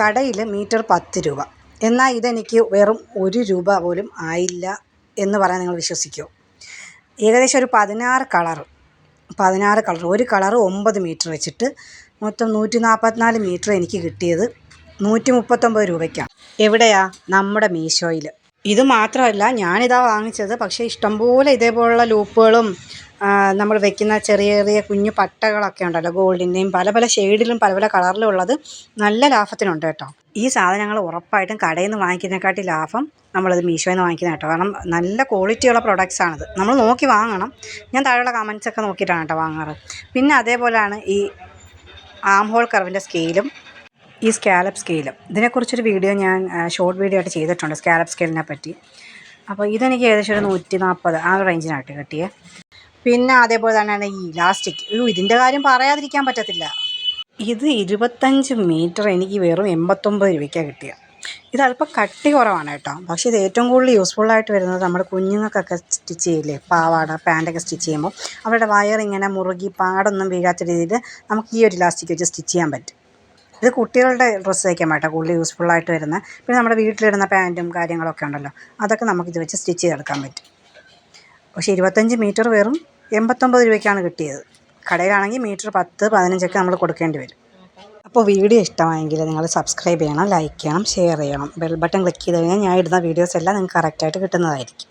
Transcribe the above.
കടയിൽ മീറ്റർ പത്ത് രൂപ. എന്നാൽ ഇതെനിക്ക് വെറും ഒരു രൂപ പോലും ആയില്ല എന്ന് പറയാൻ നിങ്ങൾ വിശ്വസിക്കുമോ ഏകദേശം ഒരു പതിനാറ് കളർ. പതിനാറ് കളർ. ഒരു കളർ ഒമ്പത് മീറ്റർ വെച്ചിട്ട് മൊത്തം നൂറ്റി നാൽപ്പത്തിനാല് മീറ്റർ എനിക്ക് കിട്ടിയത് നൂറ്റി മുപ്പത്തൊമ്പത് രൂപയ്ക്കാണ്. എവിടെയാ? നമ്മുടെ മീശോയിൽ ഇത് മാത്രമല്ല ഞാനിതാ വാങ്ങിച്ചത്. പക്ഷേ ഇഷ്ടംപോലെ ഇതേപോലുള്ള ലൂപ്പുകളും നമ്മൾ വെക്കുന്ന ചെറിയ ചെറിയ കുഞ്ഞു പട്ടകളൊക്കെ ഉണ്ടല്ലോ ഗോൾഡിന്റെയും പല പല ഷെയ്ഡിലും പല പല കളറിലും ഉള്ളത് നല്ല ലാഭത്തിനുണ്ട് കേട്ടോ. ഈ സാധനങ്ങൾ ഉറപ്പായിട്ടും കടയിൽ നിന്ന് വാങ്ങിക്കുന്നതിനെക്കാട്ടി ലാഭം നമ്മളത് മീഷോയിൽ നിന്ന് വാങ്ങിക്കുന്ന കേട്ടോ. കാരണം നല്ല ക്വാളിറ്റിയുള്ള പ്രൊഡക്ട്സ് ആണിത്. നമ്മൾ നോക്കി വാങ്ങണം. ഞാൻ താഴെയുള്ള കമൻസ് ഒക്കെ നോക്കിയിട്ടാണ് കേട്ടോ വാങ്ങാറ്. പിന്നെ അതേപോലെയാണ് ഈ ആം ഹോൾ കർവിന്റെ സ്കെയിലും ഈ സ്കാലപ്പ് സ്കെയിലും ഇതിനെക്കുറിച്ചൊരു വീഡിയോ ഞാൻ ഷോർട്ട് വീഡിയോ ആയിട്ട് ചെയ്തിട്ടുണ്ട് സ്കാലപ്പ് സ്കെയിലിനെ പറ്റി. അപ്പോൾ ഇതെനിക്ക് ഏകദേശം ഒരു നൂറ്റി നാൽപ്പത് ആ റേഞ്ചിനായിട്ട് കിട്ടിയേ. പിന്നെ അതേപോലെ തന്നെയാണ് ഈ ഇലാസ്റ്റിക്. അയ്യോ ഇതിന്റെ കാര്യം പറയാതിരിക്കാൻ പറ്റത്തില്ല. ഇത് ഇരുപത്തഞ്ച് മീറ്റർ എനിക്ക് വെറും എൺപത്തൊമ്പത് രൂപയ്ക്കാണ് കിട്ടിയ. ഇത് അല്പം കട്ടി കുറവാണ് കേട്ടോ. പക്ഷേ ഇത് ഏറ്റവും കൂടുതൽ യൂസ്ഫുൾ ആയിട്ട് വരുന്നത് നമ്മുടെ കുഞ്ഞുങ്ങൾക്കൊക്കെ സ്റ്റിച്ച് ചെയ്യില്ലേ? പാവാട പാന്റൊക്കെ സ്റ്റിച്ച് ചെയ്യുമ്പോൾ. അവരുടെ വയർ ഇങ്ങനെ മുറുകി പാടൊന്നും വീഴാത്ത രീതിയിൽ നമുക്ക് ഈ ഒരു ഇലാസ്റ്റിക് വെച്ച് സ്റ്റിച്ച് ചെയ്യാൻ പറ്റും. ഇത് കുട്ടികളുടെ ഡ്രസ്സ് തയ്ക്കാൻ വേണ്ട കൂടുതൽ യൂസ്ഫുള്ളായിട്ട് വരുന്നത്. പിന്നെ നമ്മുടെ വീട്ടിലിടുന്ന പാന്റും കാര്യങ്ങളൊക്കെ ഉണ്ടല്ലോ. അതൊക്കെ നമുക്ക് ഇത് വെച്ച് സ്റ്റിച്ച് ചെയ്തെടുക്കാൻ പറ്റും. പക്ഷേ ഇരുപത്തഞ്ച് മീറ്റർ വെറും എൺപത്തൊമ്പത് രൂപയ്ക്കാണ് കിട്ടിയത്. കടയിലാണെങ്കിൽ മീറ്റർ പത്ത് പതിനഞ്ചൊക്കെ നമ്മൾ കൊടുക്കേണ്ടി വരും. അപ്പോൾ വീഡിയോ ഇഷ്ടമായെങ്കിൽ നിങ്ങൾ സബ്സ്ക്രൈബ് ചെയ്യണം ലൈക്ക് ചെയ്യണം ഷെയർ ചെയ്യണം. ബെൽ ബട്ടൺ ക്ലിക്ക് ചെയ്ത് കഴിഞ്ഞാൽ ഞാൻ ഇടുന്ന വീഡിയോസ് എല്ലാം നിങ്ങൾക്ക് കറക്റ്റായിട്ട് കിട്ടുന്നതായിരിക്കും.